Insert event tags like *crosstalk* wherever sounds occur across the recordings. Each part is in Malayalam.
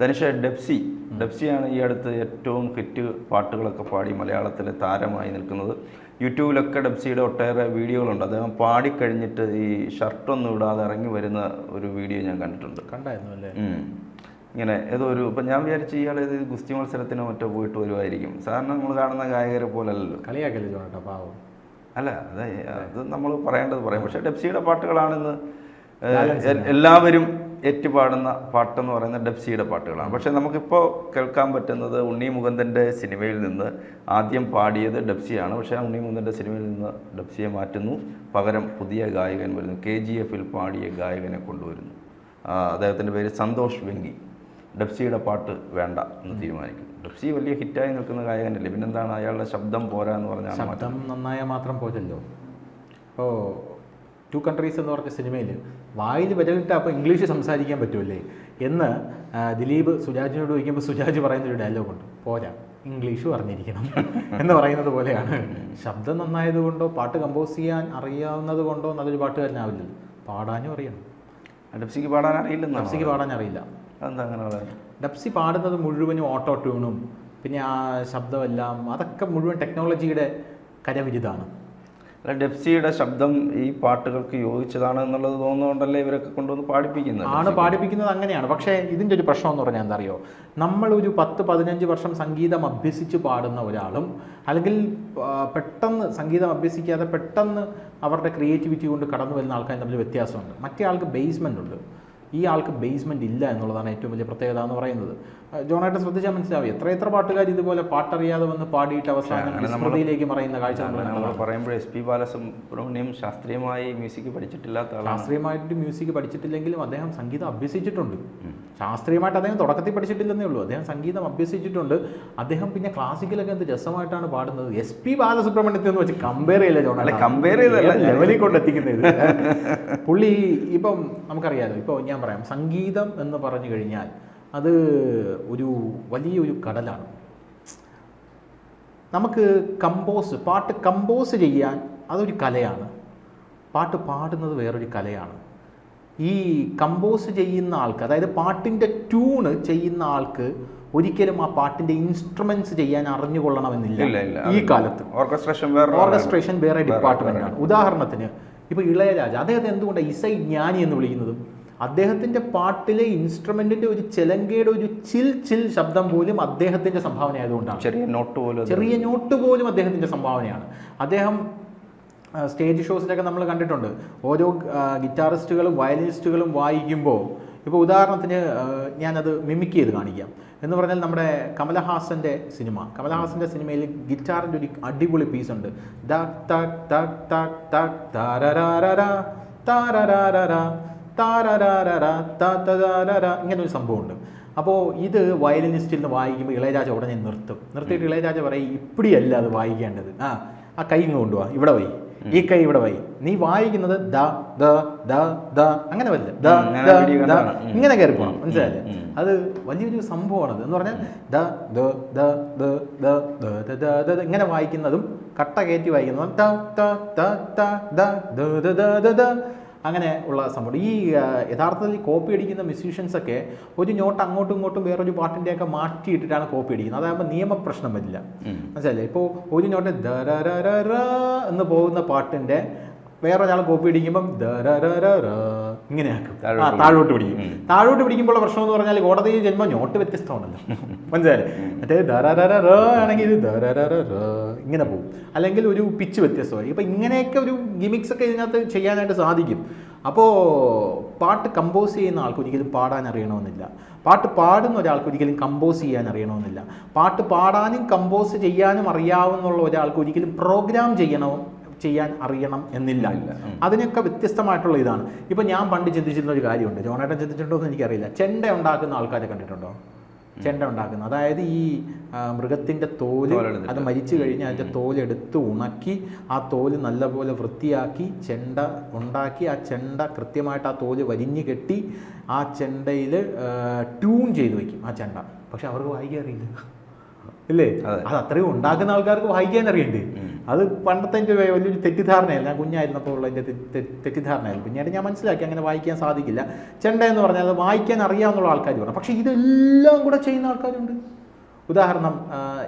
ധനുഷ ഡെപ്സി ഡെപ്സിയാണ് ഈ അടുത്ത് ഏറ്റവും ഹിറ്റ് പാട്ടുകളൊക്കെ പാടി മലയാളത്തിലെ താരമായി നിൽക്കുന്നത്. യൂട്യൂബിലൊക്കെ ഡെപ്സിയുടെ ഒട്ടേറെ വീഡിയോകളുണ്ട്. അദ്ദേഹം പാടിക്കഴിഞ്ഞിട്ട് ഈ ഷർട്ടൊന്നും ഇടാതെ ഇറങ്ങി വരുന്ന ഒരു വീഡിയോ ഞാൻ കണ്ടിട്ടുണ്ട്. കണ്ടായിരുന്നു അല്ലേ? ഇങ്ങനെ ഏതോ ഒരു ഇപ്പം ഞാൻ വിചാരിച്ചു ഇയാൾ ഇത് ഗുസ്തി മത്സരത്തിനോ മറ്റോ പോയിട്ട് വരുമായിരിക്കും സാധാരണ നമ്മൾ കാണുന്ന ഗായകരെ പോലല്ലോ കളിയാക്കല്ലേ ജോണേട്ടാ പാവം. അല്ല അത് അത് നമ്മൾ പറയേണ്ടത് പറയും. പക്ഷേ ഡെപ്സിയുടെ പാട്ടുകളാണെന്ന് എല്ലാവരും ഏറ്റുപാടുന്ന പാട്ടെന്ന് പറയുന്നത് ഡെപ്സിയുടെ പാട്ടുകളാണ്. പക്ഷേ നമുക്കിപ്പോൾ കേൾക്കാൻ പറ്റുന്നത് ഉണ്ണി മുകുന്ദന്റെ സിനിമയിൽ നിന്ന് ആദ്യം പാടിയത് ഡെപ്സിയാണ് പക്ഷേ ഉണ്ണി മുകുന്ദന്റെ സിനിമയിൽ നിന്ന് ഡെപ്സിയെ മാറ്റുന്നു. പകരം പുതിയ ഗായകൻ വരുന്നു. കെ ജി എഫിൽ പാടിയ ഗായകനെ കൊണ്ടുവരുന്നു. അദ്ദേഹത്തിന്റെ പേര് സന്തോഷ് വെങ്കി. ഡെപ്സിയുടെ പാട്ട് വേണ്ട എന്ന് തീരുമാനിക്കും ഡെപ്സി വലിയ ഹിറ്റായി നിൽക്കുന്ന ഗായകനല്ലേ? പിന്നെന്താണ്? അയാളുടെ ശബ്ദം പോരാ എന്ന് പറഞ്ഞാൽ. ശബ്ദം നന്നായാൽ മാത്രം പോരല്ലോ. ഇപ്പോൾ ടു കൺട്രീസ് എന്ന് പറഞ്ഞ സിനിമയിൽ വായിൽ വിരലിട്ട് അപ്പോൾ ഇംഗ്ലീഷ് സംസാരിക്കാൻ പറ്റുമല്ലേ? എന്ന് ദിലീപ് സുജാജിനോട് ചോദിക്കുമ്പോൾ സുജാജ് പറയുന്നൊരു ഡയലോഗുണ്ട് പോരാ ഇംഗ്ലീഷ് അറിഞ്ഞിരിക്കണം *laughs* എന്ന് പറയുന്നത് പോലെയാണ്. ശബ്ദം നന്നായതുകൊണ്ടോ പാട്ട് കമ്പോസ് ചെയ്യാൻ അറിയാവുന്നത് കൊണ്ടോ നല്ലൊരു പാട്ടുകാരനാവില്ലല്ലോ. പാടാനും അറിയണം. ഡെപ്സിക്ക് പാടാൻ അറിയില്ല ഡബ്സിക്ക് പാടാൻ അറിയില്ല. ഡപ്സി പാടുന്നത് മുഴുവനും ഓട്ടോ ട്യൂണും പിന്നെ ആ ശബ്ദമെല്ലാം അതൊക്കെ മുഴുവൻ ടെക്നോളജിയുടെ കരവിരുതാണ്. അല്ല ഡെപ്സിയുടെ ശബ്ദം ഈ പാട്ടുകൾക്ക് യോജിച്ചതാണ് എന്നുള്ളത് തോന്നുന്നുകൊണ്ടല്ലേ ഇവരൊക്കെ കൊണ്ടുവന്ന് പാടിപ്പിക്കുന്നത്? ആണ് പാടിപ്പിക്കുന്നത് അങ്ങനെയാണ്. പക്ഷേ ഇതിന്റെ ഒരു പ്രശ്നം എന്ന് പറഞ്ഞാൽ എന്താ അറിയോ? നമ്മളൊരു പത്ത് പതിനഞ്ച് വർഷം സംഗീതം അഭ്യസിച്ച് പാടുന്ന ഒരാളും അല്ലെങ്കിൽ പെട്ടെന്ന് സംഗീതം അഭ്യസിക്കാതെ പെട്ടെന്ന് അവരുടെ ക്രിയേറ്റിവിറ്റി കൊണ്ട് കടന്നു വരുന്ന ആൾക്കാർ തമ്മിൽ വ്യത്യാസമുണ്ട്. മറ്റേ ആൾക്ക് ബേസ്മെന്റ് ഉണ്ട്. ഈ ആൾക്ക് ബേസ്മെന്റ് ഇല്ല എന്നുള്ളതാണ് ഏറ്റവും വലിയ പ്രത്യേകത എന്ന് പറയുന്നത്. ജോണായിട്ട് ശ്രദ്ധിച്ചാൽ മനസ്സിലാവും. എത്ര എത്ര പാട്ടുകാർ ഇതുപോലെ പാട്ടറിയാതെ വന്ന് പാടിയിട്ട് അവസാനം സ്മൃതിയിലേക്ക് മറയുന്ന കാഴ്ച പറയുമ്പോൾ എസ് പി ബാലസുബ്രഹ്മണ്യം ശാസ്ത്രീയമായി മ്യൂസിക് പഠിച്ചിട്ടില്ലാത്ത ശാസ്ത്രീയമായിട്ട് മ്യൂസിക് പഠിച്ചിട്ടില്ലെങ്കിലും അദ്ദേഹം സംഗീതം അഭ്യസിച്ചിട്ടുണ്ട്. ശാസ്ത്രീയമായിട്ട് അദ്ദേഹം തുടക്കത്തിൽ പഠിച്ചിട്ടില്ലെന്നേ ഉള്ളൂ. അദ്ദേഹം സംഗീതം അഭ്യസിച്ചിട്ടുണ്ട്. അദ്ദേഹം പിന്നെ ക്ലാസിക്കലൊക്കെ എന്ത് രസമായിട്ടാണ് പാടുന്നത്. എസ് പി ബാലസുബ്രഹ്മണ്യത്തിൽ എന്ന് വെച്ച് കമ്പയർ ചെയ്യില്ല ജോൺ അല്ലെ കമ്പയർ ചെയ്തല്ല ലെവലിൽ കൊണ്ട് എത്തിക്കുന്നത് ഇത്. പുള്ളി ഇപ്പം നമുക്കറിയാലോ ഇപ്പോൾ ഞാൻ പറയാം സംഗീതം എന്ന് പറഞ്ഞു കഴിഞ്ഞാൽ അത് ഒരു വലിയൊരു കടലാണ്. നമുക്ക് കമ്പോസ് പാട്ട് കമ്പോസ് ചെയ്യാൻ അതൊരു കലയാണ്. പാട്ട് പാടുന്നത് വേറൊരു കലയാണ്. ഈ കമ്പോസ് ചെയ്യുന്ന ആൾക്ക് അതായത് പാട്ടിന്റെ ട്യൂണ് ചെയ്യുന്ന ആൾക്ക് ഒരിക്കലും ആ പാട്ടിന്റെ ഇൻസ്ട്രുമെന്റ്സ് ചെയ്യാൻ അറിഞ്ഞുകൊള്ളണമെന്നില്ല ഈ കാലത്ത്. ഓർക്കസ്ട്രേഷൻ വേറെ ഓർക്കസ്ട്രേഷൻ വേറെ ഡിപ്പാർട്ട്മെന്റ് ആണ്. ഉദാഹരണത്തിന് ഇപ്പോൾ ഇളയരാജ അദ്ദേഹത്തെ എന്തുകൊണ്ടാണ് ഇസൈ ജ്ഞാനി എന്ന് വിളിക്കുന്നത്? അദ്ദേഹത്തിന്റെ പാട്ടിലെ ഇൻസ്ട്രുമെന്റിന്റെ ഒരു ചെലങ്കയുടെ ഒരു ചിൽ ചിൽ ശബ്ദം പോലും അദ്ദേഹത്തിന്റെ സംഭാവന ആയതുകൊണ്ടാണ് ചെറിയ നോട്ട് പോലും ചെറിയ നോട്ട് പോലും അദ്ദേഹത്തിന്റെ സംഭാവനയാണ്. അദ്ദേഹം സ്റ്റേജ് ഷോസിലൊക്കെ നമ്മൾ കണ്ടിട്ടുണ്ട് ഓരോ ഗിറ്റാറിസ്റ്റുകളും വയലിനിസ്റ്റുകളും വായിക്കുമ്പോൾ ഇപ്പോൾ ഉദാഹരണത്തിന് ഞാനത് മിമിക്ക് ചെയ്ത് കാണിക്കാം എന്ന് പറഞ്ഞാൽ നമ്മുടെ കമലഹാസന്റെ സിനിമ കമലഹാസന്റെ സിനിമയിൽ ഗിറ്റാറിന്റെ ഒരു അടിപൊളി പീസ് ഉണ്ട്. ഇങ്ങനെ ഒരു സംഭവമുണ്ട് അപ്പോൾ ഇത് വയലിനിസ്റ്റിൽ നിന്ന് വായിക്കുമ്പോൾ ഇളയരാജ ഉടനെ നിർത്തും നിർത്തിയിട്ട് ഇളയരാജ പറയും ഇപ്പിടിയല്ല അത് വായിക്കേണ്ടത് ആ ആ കൈ കൊണ്ടുപോവാ ഇവിടെ വൈ ഈ കൈ ഇവിടെ വൈ നീ വായിക്കുന്നത് ദ ദ ദ ദ അങ്ങനെ വരില്ല ദ ദ ദ ഇങ്ങനെ കയറി പോകണം മനസ്സിലായില്ലേ. അത് വലിയൊരു സംഭവമാണത് എന്ന് പറഞ്ഞാൽ ദ ദ ദ ദ ദ ദ ദ ദ ദ ദ ഇങ്ങനെ വായിക്കുന്നതും കട്ട കയറ്റി വായിക്കുന്നതും ത ത ദ ദ ദ ദ ദ ദ അങ്ങനെ ഉള്ള സംഭവം. ഈ യഥാർത്ഥത്തിൽ കോപ്പി അടിക്കുന്ന മ്യൂസീഷ്യൻസൊക്കെ ഒരു നോട്ട് അങ്ങോട്ടും ഇങ്ങോട്ടും വേറൊരു പാട്ടിന്റെയൊക്കെ മാറ്റിയിട്ടിട്ടാണ് കോപ്പി അടിക്കുന്നത്. അതാകുമ്പോൾ നിയമപ്രശ്നം വരില്ല. മനസ്സിലല്ലേ ഇപ്പോൾ ഒരു നോട്ട് ദരരരര എന്ന് പോകുന്ന പാട്ടിന്റെ വേറൊരാൾ കോപ്പി അടിക്കുമ്പം ദരരരര ഇങ്ങനെയാക്കും താഴോട്ട് പിടിക്കും. താഴോട്ട് പിടിക്കുമ്പോൾ പ്രശ്നം എന്ന് പറഞ്ഞാൽ കോടതി ചെല്ലുമ്പോൾ നോട്ട് വ്യത്യസ്തമാണല്ലോ. മനസ്സിലായി മറ്റേ ദരരരര ആണെങ്കിൽ ഇത് ദരരരര ഇങ്ങനെ പോകും അല്ലെങ്കിൽ ഒരു പിച്ച് വ്യത്യസ്തമായി. ഇപ്പം ഇങ്ങനെയൊക്കെ ഒരു ഗിമിക്സ് ഒക്കെ ഇതിനകത്ത് ചെയ്യാനായിട്ട് സാധിക്കും. അപ്പോൾ പാട്ട് കമ്പോസ് ചെയ്യുന്ന ആൾക്ക് ഒരിക്കലും പാടാൻ അറിയണമെന്നില്ല. പാട്ട് പാടുന്ന ഒരാൾക്ക് ഒരിക്കലും കമ്പോസ് ചെയ്യാൻ അറിയണമെന്നില്ല. പാട്ട് പാടാനും കമ്പോസ് ചെയ്യാനും അറിയാവുന്ന ഒരാൾക്ക് ഒരിക്കലും പ്രോഗ്രാം ചെയ്യണോ ചെയ്യാൻ അറിയണം എന്നില്ല. അതിനൊക്കെ വ്യത്യസ്തമായിട്ടുള്ള ഇതാണ്. ഇപ്പൊ ഞാൻ പണ്ട് ചിന്തിച്ചിരുന്ന ഒരു കാര്യമുണ്ട്. ജോണേട്ടൻ ചിന്തിച്ചിട്ടുണ്ടോ എന്ന് എനിക്കറിയില്ല. ചെണ്ട ഉണ്ടാക്കുന്ന ആൾക്കാരെ കണ്ടിട്ടുണ്ടോ? ചെണ്ട ഉണ്ടാക്കുന്ന. അതായത് ഈ മൃഗത്തിന്റെ മൃഗത്തിന്റെ തോൽ അത് മരിച്ചു കഴിഞ്ഞ് അതിന്റെ തോലെടുത്ത് ഉണക്കി ആ തോൽ നല്ലപോലെ വൃത്തിയാക്കി ചെണ്ട ഉണ്ടാക്കി ആ ചെണ്ട കൃത്യമായിട്ട് ആ തോൽ വലിഞ്ഞു കെട്ടി ആ ചെണ്ടയിൽ ട്യൂൺ ചെയ്ത് വെക്കും ആ ചെണ്ട. പക്ഷെ അവർക്ക് വായിക്കാൻ അറിയില്ല ഇല്ലേ. അത് അത്രയും ഉണ്ടാക്കുന്ന ആൾക്കാർക്ക് വായിക്കാൻ അറിയണ്ടേ? അത് പണ്ടത്തെ എന്റെ വലിയൊരു തെറ്റിദ്ധാരണയല്ല ഞാൻ കുഞ്ഞായിരുന്നപ്പോൾ ഉള്ള എന്റെ തെറ്റിദ്ധാരണയായിരുന്നു. പിന്നീട് ഞാൻ മനസ്സിലാക്കി അങ്ങനെ വായിക്കാൻ സാധിക്കില്ല. ചെണ്ട എന്ന് പറഞ്ഞാൽ അത് വായിക്കാൻ അറിയാമെന്നുള്ള ആൾക്കാർ പറഞ്ഞു പക്ഷേ ഇതെല്ലാം കൂടെ ചെയ്യുന്ന ആൾക്കാരുണ്ട്. ഉദാഹരണം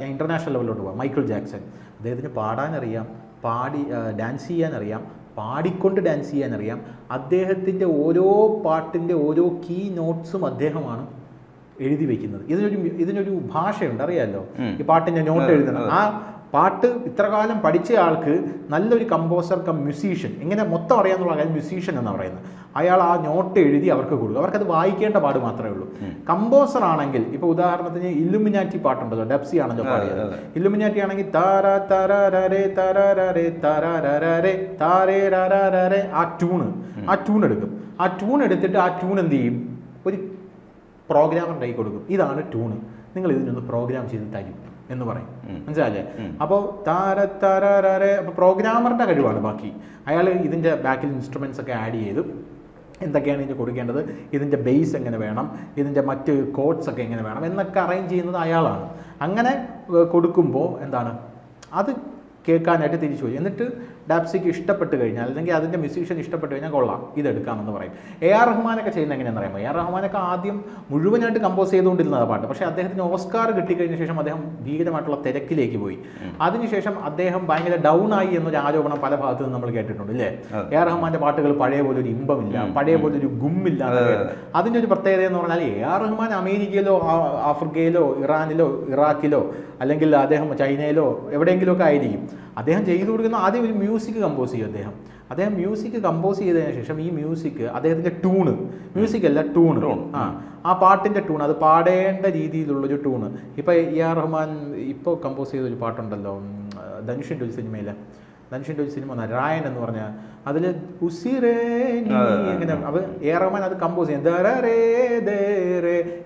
ഞാൻ ഇന്റർനാഷണൽ ലെവലിലോട്ട് പോകാം മൈക്കിൾ ജാക്സൺ. അദ്ദേഹത്തിന് പാടാനറിയാം പാടി ഡാൻസ് ചെയ്യാനറിയാം പാടിക്കൊണ്ട് ഡാൻസ് ചെയ്യാനറിയാം. അദ്ദേഹത്തിന്റെ ഓരോ പാട്ടിന്റെ ഓരോ കീ നോട്ട്സും അദ്ദേഹമാണ് എഴുതി വെക്കുന്നത്. ഇതിനൊരു ഇതിനൊരു ഭാഷയുണ്ട് അറിയാമല്ലോ. ഈ പാട്ടിന്റെ നോട്ട് എഴുതണം. ആ പാട്ട് ഇത്ര കാലം പഠിച്ച ആൾക്ക് നല്ലൊരു കമ്പോസർ കം മ്യൂസീഷ്യൻ എങ്ങനെ മൊത്തം അറിയാന്നുള്ള കാര്യം മ്യൂസീഷ്യൻ എന്ന് പറയുന്നത്. അയാൾ ആ നോട്ട് എഴുതി അവർക്ക് കൊടുക്കും. അവർക്കത് വായിക്കേണ്ട പാട് മാത്രമേ ഉള്ളൂ. കമ്പോസർ ആണെങ്കിൽ ഇപ്പോൾ ഉദാഹരണത്തിന് ഇല്ലുമിനാറ്റി പാട്ടുണ്ടല്ലോ ഡെപ്സി ആണല്ലോ പാടിയത്. ഇലുമിനാറ്റി ഇല്ലുമിനാറ്റി ആണെങ്കിൽ താര തരരരെ തരരരെ തരരരെ താരേ രരരരെ ആ ട്യൂണ് ആ ട്യൂൺ എടുക്കും. ആ ട്യൂൺ എടുത്തിട്ട് ആ ട്യൂൺ എന്ത് ചെയ്യും? ഒരു പ്രോഗ്രാമറിന്റെ കൈ കൊടുക്കും. ഇതാണ് ട്യൂണ് നിങ്ങൾ ഇതിനൊന്ന് പ്രോഗ്രാം ചെയ്ത് തരും. എന്ന് പറയും. മനസ്സിലായില്ലേ? അപ്പോൾ താര തരരരെ അപ്പോൾ പ്രോഗ്രാമറിന്റെ കഴിവാണ് ബാക്കി. അയാൾ ഇതിന്റെ ബാക്കിൽ ഇൻസ്ട്രുമെൻസ് ഒക്കെ ആഡ് ചെയ്ത്. എന്തൊക്കെയാണ് ഇതിന് കൊടുക്കേണ്ടത്? ഇതിന്റെ ബേസ് എങ്ങനെ വേണം? ഇതിന്റെ മറ്റ് കോഡ്സ് ഒക്കെ എങ്ങനെ വേണം? എന്നൊക്കെ അറേഞ്ച് ചെയ്യുന്നത് അയാളാണ്. അങ്ങനെ കൊടുക്കുമ്പോൾ എന്താണ്? അത് കേൾക്കാനായിട്ട് തിരിച്ചു പോയി എന്നിട്ട് ഡാപ്സിക്ക് ഇഷ്ടപ്പെട്ട് കഴിഞ്ഞാൽ അല്ലെങ്കിൽ അതിന്റെ മ്യൂസീഷ്യൻ ഇഷ്ടപ്പെട്ട് കഴിഞ്ഞാൽ കൊള്ളാം ഇതെടുക്കാമെന്ന് പറയും. എ ആർ റഹ്മാനൊക്കെ ചെയ്യുന്ന എങ്ങനെയാണെന്ന് അറിയാമോ? എ ആർ റഹ്മാനൊക്കെ ആദ്യം മുഴുവനായിട്ട് കമ്പോസ് ചെയ്തുകൊണ്ടിരുന്നതാണ് പാട്ട്. പക്ഷേ അദ്ദേഹത്തിന് ഓസ്കാർ കിട്ടിക്കഴിഞ്ഞ ശേഷം അദ്ദേഹം ഭീകരമായിട്ടുള്ള തിരക്കിലേക്ക് പോയി. അതിനുശേഷം അദ്ദേഹം ഭയങ്കര ഡൗൺ ആയി എന്നൊരു ആരോപണം പല ഭാഗത്തു നിന്ന് നമ്മൾ കേട്ടിട്ടുണ്ട് അല്ലേ. എ ആർ റഹ്മാന്റെ പാട്ടുകൾ പഴയ പോലെ ഒരു ഇമ്പമില്ല പഴയ പോലെ ഒരു ഗുമ്മില്ല അതിന്റെ ഒരു പ്രത്യേകത എന്ന് പറഞ്ഞാൽ എ ആർ റഹ്മാൻ അമേരിക്കയിലോ ആഫ്രിക്കയിലോ ഇറാനിലോ ഇറാഖിലോ അല്ലെങ്കിൽ അദ്ദേഹം ചൈനയിലോ എവിടെയെങ്കിലുമൊക്കെ ആയിരിക്കും. അദ്ദേഹം ചെയ്തു കൊടുക്കുന്ന ആദ്യം ഒരു മ്യൂസിക് കമ്പോസ് ചെയ്യും അദ്ദേഹം. അദ്ദേഹം മ്യൂസിക് കമ്പോസ് ചെയ്തതിന് ശേഷം ഈ മ്യൂസിക് അദ്ദേഹത്തിന്റെ ട്യൂണ് മ്യൂസിക് അല്ല ട്യൂണ് ആ ആ പാട്ടിന്റെ ട്യൂൺ അത് പാടേണ്ട രീതിയിലുള്ളൊരു ട്യൂണ് ഇപ്പൊ എ ആർ റഹ്മാൻ ഇപ്പോൾ കമ്പോസ് ചെയ്ത ഒരു പാട്ടുണ്ടല്ലോ ധനുഷിന്റെ ഒരു സിനിമയിൽ ധനുഷിന്റെ ഒരു സിനിമ നാരായൺ എന്ന് പറഞ്ഞ അതിൽ ഉസിരേ നീ ഇങ്ങനെ അത്. എ റഹ്മാൻ അത് കമ്പോസ് ചെയ്യും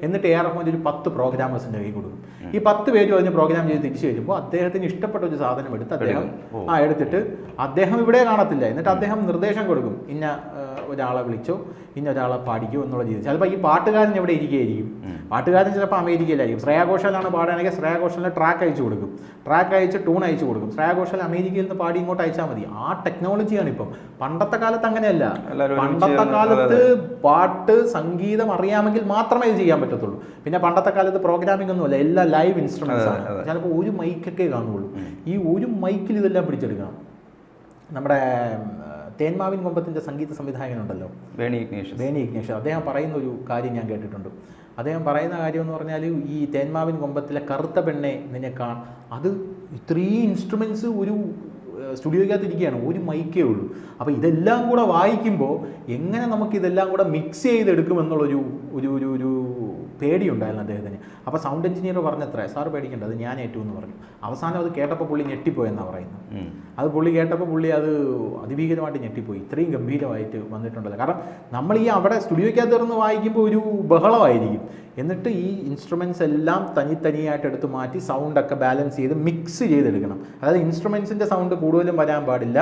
എന്നിട്ട് എ റഹ്മാൻ ഒരു പത്ത് പ്രോഗ്രാമേഴ്സിന്റെ കൈ കൊടുക്കും. ഈ പത്ത് പേരും അതിന് പ്രോഗ്രാം ചെയ്ത് തിരിച്ചു വരുമ്പോൾ അദ്ദേഹത്തിന് ഇഷ്ടപ്പെട്ട ഒരു സാധനം എടുത്ത് അദ്ദേഹം ആ എടുത്തിട്ട് അദ്ദേഹം ഇവിടെ കാണത്തില്ല. എന്നിട്ട് അദ്ദേഹം നിർദ്ദേശം കൊടുക്കും ഇന്ന ഒരാളെ വിളിച്ചോ ഇന്ന ഒരാളെ പാടിക്കോ എന്നുള്ള രീതി ചിലപ്പോൾ ഈ പാട്ടുകാരൻ എവിടെ ഇരിക്കുകയായിരിക്കും. പാട്ടുകാരൻ ചിലപ്പോൾ അമേരിക്കയിലായിരിക്കും. ശ്രേയ ഘോഷാലാണ് പാടുകയാണെങ്കിൽ ശ്രേയ ഘോഷാലിന് ട്രാക്ക് അയച്ചു കൊടുക്കും. ട്രാക്ക് അയച്ച് ടൂൺ അയച്ചു കൊടുക്കും. ശ്രേയ ഘോഷാൽ അമേരിക്കയിൽ നിന്ന് പാടി ഇങ്ങോട്ട് അയച്ചാൽ മതി. ആ ടെക്നോളജിയാണ് ഇപ്പം. പണ്ടത്തെ കാലത്ത് അങ്ങനെയല്ല. പണ്ടത്തെ കാലത്ത് പാട്ട് സംഗീതം അറിയാമെങ്കിൽ മാത്രമേ ഇത് ചെയ്യാൻ പറ്റത്തുള്ളൂ. പിന്നെ പണ്ടത്തെ കാലത്ത് പ്രോഗ്രാമിംഗ് ഒന്നുമല്ല എല്ലാ ലൈവ് ഇൻസ്ട്രുമെന്റ്സ് ആണ്. ചിലപ്പോൾ ഒരു മൈക്കൊക്കെ കാണുള്ളൂ ഈ ഒരു മൈക്കിൽ ഇതെല്ലാം പിടിച്ചെടുക്കണം. നമ്മുടെ തേന്മാവിൻ കൊമ്പത്തിന്റെ സംഗീത സംവിധായകനുണ്ടല്ലോ. വേണി ഇഗ്നേഷ്യസ്. വേണി ഇഗ്നേഷൻ അദ്ദേഹം പറയുന്ന ഒരു കാര്യം ഞാൻ കേട്ടിട്ടുണ്ട്. അദ്ദേഹം പറയുന്ന കാര്യം എന്ന് പറഞ്ഞാൽ ഈ തേന്മാവിൻ കൊമ്പത്തിലെ കറുത്ത പെണ്ണെ നിന്നെ കാ അത് ഇത്രയും ഇൻസ്ട്രുമെന്റ്സ് ഒരു സ്റ്റുഡിയോയ്ക്കകത്ത് ഇരിക്കുകയാണ് ഒരു മൈക്കേ ഉള്ളൂ. അപ്പോൾ ഇതെല്ലാം കൂടെ വായിക്കുമ്പോൾ എങ്ങനെ നമുക്ക് ഇതെല്ലാം കൂടെ മിക്സ് ചെയ്തെടുക്കുമെന്നുള്ളൊരു ഒരു ഒരു ഒരു പേടിയുണ്ടായിരുന്നു അദ്ദേഹത്തിന്. അപ്പോൾ സൗണ്ട് എഞ്ചിനീയർ പറഞ്ഞത്ര സാർ പേടിക്കേണ്ട അത് ഞാൻ ഏറ്റവും എന്ന് പറഞ്ഞു. അവസാനം അത് കേട്ടപ്പോൾ പുള്ളി ഞെട്ടിപ്പോയെന്നാണ് പറയുന്നത്. അത് പുള്ളി കേട്ടപ്പോൾ പുള്ളി അത് അതിഭീകരമായിട്ട് ഞെട്ടിപ്പോയി. ഇത്രയും ഗംഭീരമായിട്ട് വന്നിട്ടുണ്ടല്ലോ. കാരണം നമ്മൾ ഈ അവിടെ സ്റ്റുഡിയോയ്ക്കകത്ത് ഇറന്ന് വായിക്കുമ്പോൾ ഒരു ബഹളമായിരിക്കും. എന്നിട്ട് ഈ ഇൻസ്ട്രുമെൻസ് എല്ലാം തനി തനിയായിട്ട് എടുത്ത് മാറ്റി സൗണ്ടൊക്കെ ബാലൻസ് ചെയ്ത് മിക്സ് ചെയ്തെടുക്കണം. അതായത് ഇൻസ്ട്രുമെൻസിന്റെ സൗണ്ട് കൂടുതലും വരാൻ പാടില്ല.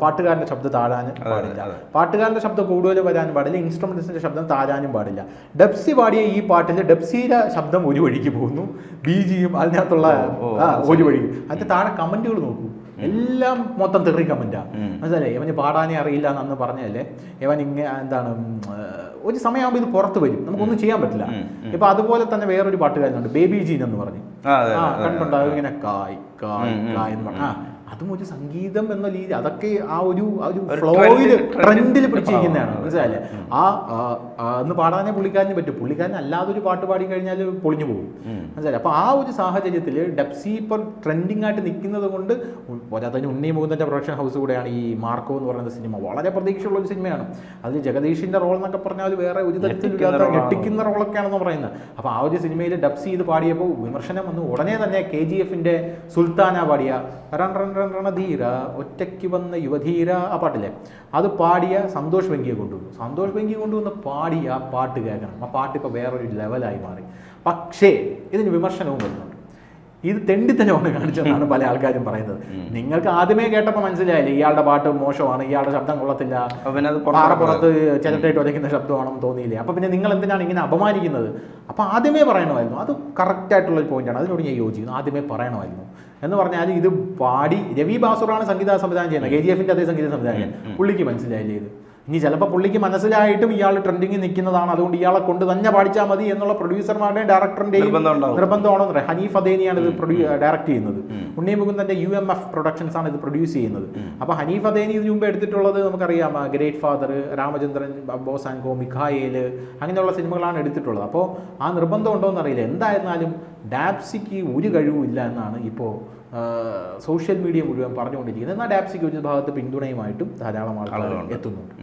പാട്ടുകാരന്റെ ശബ്ദം താഴാനും പാടില്ല. പാട്ടുകാരന്റെ ശബ്ദം കൂടുതൽ വരാനും പാടില്ല ഇൻസ്ട്രുമെൻസിന്റെ ശബ്ദം താഴാനും പാടില്ല. ഡെപ്സി പാടിയ ഈ പാട്ടിൽ ഡെപ്സിയുടെ ശബ്ദം ഒരു വഴിക്ക് പോകുന്നു ബി ജിയും അതിനകത്തുള്ള ഒരു വഴിക്ക്. അതിന്റെ താഴെ കമന്റുകൾ നോക്കൂ. എല്ലാം മൊത്തം തെറി കമന്റാ മനസ്സിലായി ഇവന് പാടാനേ അറിയില്ല എന്ന് പറഞ്ഞല്ലേ ഇവൻ ഇങ്ങനെ എന്താണ് ഒരു സമയമാകുമ്പോൾ ഇത് പുറത്ത് വരും. നമുക്കൊന്നും ചെയ്യാൻ പറ്റില്ല. ഇപ്പൊ അതുപോലെ തന്നെ വേറൊരു പാട്ടുകാരനുണ്ട് ബേബി ജീൻ എന്ന് പറഞ്ഞു. ആ, അതെ, ആ അതെ, കണ്ടുണ്ടോ അതെ. ഇങ്ങനെ കായ് കായ് കായ് എന്ന് പറഞ്ഞു. ആ അതും ഒരു സംഗീതം എന്ന രീതി അതൊക്കെ ആ ഒരു ഒരു ഫ്ലോയിൽ ട്രെൻഡിൽ പിടിച്ചിരിക്കുന്നതാണ്. മനസ്സിലായില്ലേ? ആ ആ, പാടാനേ പുള്ളിക്കാരന് പറ്റും. പുള്ളിക്കാരൻ അല്ലാതെ ഒരു പാട്ട് പാടി കഴിഞ്ഞാൽ പൊളിഞ്ഞു പോകും. മനസ്സിലായില്ലേ? മനസ്സിലായി അപ്പോൾ ആ ഒരു സാഹചര്യത്തിൽ ഡെപ്സി ഇപ്പോൾ ട്രെൻഡിങ് ആയിട്ട് നിൽക്കുന്നത് കൊണ്ട് പോരാത്തതിന് ഉണ്ണി മുകുന്ദന്റെ പ്രൊഡക്ഷൻ ഹൗസ് കൂടെയാണ് ഈ മാർക്കോ എന്ന് പറയുന്ന സിനിമ. വളരെ പ്രതീക്ഷയുള്ള ഒരു സിനിമയാണ്. അതിൽ ജഗദീഷിന്റെ റോൾ എന്നൊക്കെ പറഞ്ഞാൽ വേറെ ഒരു തരത്തിലില്ലാത്ത ഞെട്ടിക്കുന്ന റോളൊക്കെയാണെന്ന് പറയുന്നത്. അപ്പോൾ ആ ഒരു സിനിമയിൽ ഡെപ്സി ഇത് പാടിയപ്പോൾ വിമർശനം വന്നു. ഉടനെ തന്നെ കെ ജി എഫിന്റെ സുൽത്താന പാടിയ. റൺ റൺ രണധീര ഒറ്റയ്ക്ക് വന്ന യുവധീര ആ പാട്ടില്ലേ? അത് പാടിയ സന്തോഷ് വെങ്കിയെ കൊണ്ടുവന്നു. സന്തോഷ് വെങ്കി കൊണ്ടുവന്ന് പാടി ആ പാട്ട് കേൾക്കണം. ആ പാട്ട് ഇപ്പോൾ വേറൊരു ലെവലായി മാറി. പക്ഷേ ഇതിന് വിമർശനവും വരുന്നുണ്ട്. ഇത് തെണ്ടിത്തനമാണ് കാണിച്ചതെന്നാണ് പല ആൾക്കാരും പറയുന്നത്. നിങ്ങൾക്ക് ആദ്യമേ കേട്ടപ്പോൾ മനസ്സിലായില്ലേ ഇയാളുടെ പാട്ട് മോശമാണ് ഇയാളുടെ ശബ്ദം കൊള്ളത്തില്ല. പാറപ്പുറത്ത് ചിരട്ടയിട്ട് ഉരയ്ക്കുന്ന ശബ്ദമാണെന്ന് തോന്നിയില്ലേ? അപ്പോൾ പിന്നെ നിങ്ങൾ എന്തിനാണ് ഇങ്ങനെ അപമാനിക്കുന്നത്? അപ്പോൾ ആദ്യമേ പറയണമായിരുന്നു. അത് കറക്റ്റ് ആയിട്ടുള്ള ഒരു പോയിന്റാണ് അതിനോട് ഞാൻ യോജിക്കുന്നു. ആദ്യമേ പറയണമായിരുന്നു. എന്ന് പറഞ്ഞാൽ ഇത് പാടി രവി ബാസുറാണ് സംഗീത സംവിധാനം ചെയ്യുന്നത്. കെ ജി എഫിന്റെ അതേ സംഗീത സംവിധാനം പുള്ളിക്ക് മനസ്സിലായില്ലേ ഇത്? ഇനി ചിലപ്പോൾ പുള്ളിക്ക് മനസ്സിലായിട്ടും ഇയാൾ ട്രെൻഡിങ്ങിൽ നിൽക്കുന്നതാണ്. അതുകൊണ്ട് ഇയാളെ കൊണ്ട് തന്നെ പാടിച്ചാൽ മതി എന്നുള്ള പ്രൊഡ്യൂസർമാരുടെയും ഡയറക്ടറിന്റെയും നിർബന്ധം നിർബന്ധമാണെന്ന് ഹനീഫ് അദേനിയാണ് ഇത് പ്രൊഡ്യൂ ഡയറക്ട് ചെയ്യുന്നത്. ഉണ്ണി മുകുന്ദന്റെ യു എം എഫ് പ്രൊഡക്ഷൻസ് ആണ് ഇത് പ്രൊഡ്യൂസ് ചെയ്യുന്നത്. അപ്പോൾ ഹനീഫ് അദേനി ഇതിനു മുമ്പ് എടുത്തിട്ടുള്ളത് നമുക്കറിയാം great father Ramachandran Boss and co Mikhael അങ്ങനെയുള്ള സിനിമകളാണ് എടുത്തിട്ടുള്ളത്. അപ്പോൾ ആ നിർബന്ധം ഉണ്ടോ എന്നറിയില്ല എന്തായിരുന്നാലും ഡാപ്സിക്ക് ഒരു കഴിവും ഇല്ല എന്നാണ് ഇപ്പോൾ സോഷ്യൽ മീഡിയ മുഴുവൻ പറഞ്ഞുകൊണ്ടിരിക്കുന്നത് എന്നാൽ ഡാപ്സിക്ക് ഒരു ഭാഗത്ത് പിന്തുണയുമായിട്ടും ധാരാളം ആളുകൾ എത്തുന്നുണ്ട്.